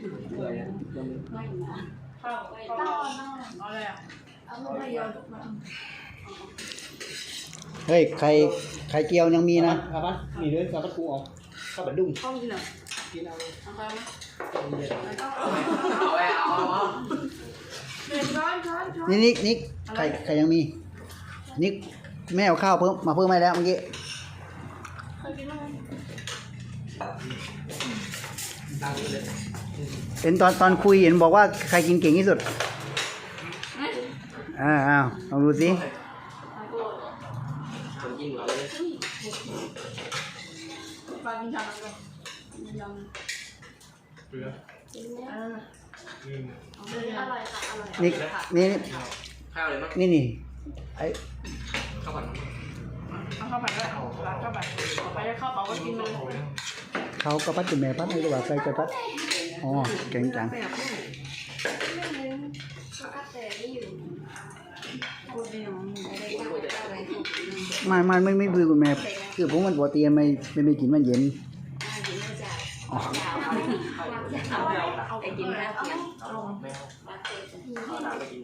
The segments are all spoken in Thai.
ไม่นะเข้าวข้าวเอาอะไรอะเอาลูกมาโยนมาเฮ้ยไข่ไข่เจียวยังมีนะครับมีเรื่องกับพัดกูออกข้าวบดดุ้งข้าวกินเหรอกินเอาเอาไปไหมเอาไปเอาเอาเด็กช้อนช้อนช้อนนี่นิกนิกไข่ไข่ยังมีนิกแม่เอาข้าวเพิ่มมาเพิ่มให้แล้วเมื่อกี้เคยกินไหมตั้งเลย เห็นตอนตอนคุยเห็นบอกว่าใครกินเก่งที่สุดอ่าอ้าวลองดูสิคนกินหัวเลยปลากินชาอะไรยำเรือเอออร่อยค่ะอร่อยนิกนี่ข้าวเลยมั้งนี่นี่ไอข้าวผัดเอาเข้าไปด้วยร้านเข้าไปเอาไปให้ข้าวเปล่าก็กินเลยเขาก็พัดจุแม่พัดให้หรือว่าใครจะพัด อ๋อเก่งจังแต่นี่อยู่พูดดีเนาะไม่ไม่ไม่ไม่คือคุณแม่คือผมมันปกติไม่ไม่ไม่กินมันเย็นอ๋อเอาไปกินแล้วเพียงแมวข้าวดาวไปกิน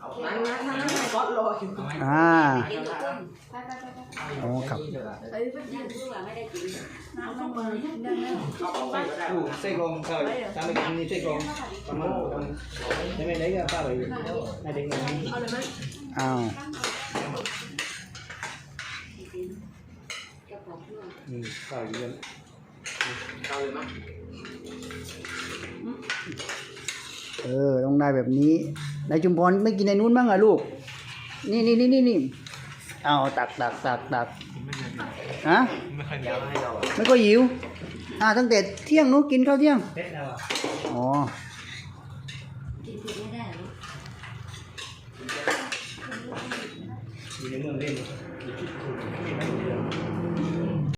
เอานั่งนั่งนั่งก็รออยู่อ่ากินตัวกุ้งไปไปไปไปอ๋อครับเอ้ยไม่กิ นกุ้งอะไม่ได้กินน้ำต้องมาได้ไหมเอาไปก็ไส้กรองข้าวทำไปกินนี่ไส้กรองทำมันได้ไม่ได้ก็ป้าไปได้เด็กน้เอาเลยไหมอ้าวกับของเพื่อนอืมข้าวอยู่กันข้าวเลยมั้งเออต้องได้แบบนี้นายจุมพรไม่กินในนู้นบ้างเหรอลูก นี่นี่นี่นี่นี่ เอาตักตักตักตักฮะไม่ค่อยเหนียวให้เราไม่ก็หิวอ่าตั้งแต่เที่ยงนู้นกินข้าวเที่ยงเด็ดแล้วอะอ๋อกินเผ็ดไม่ได้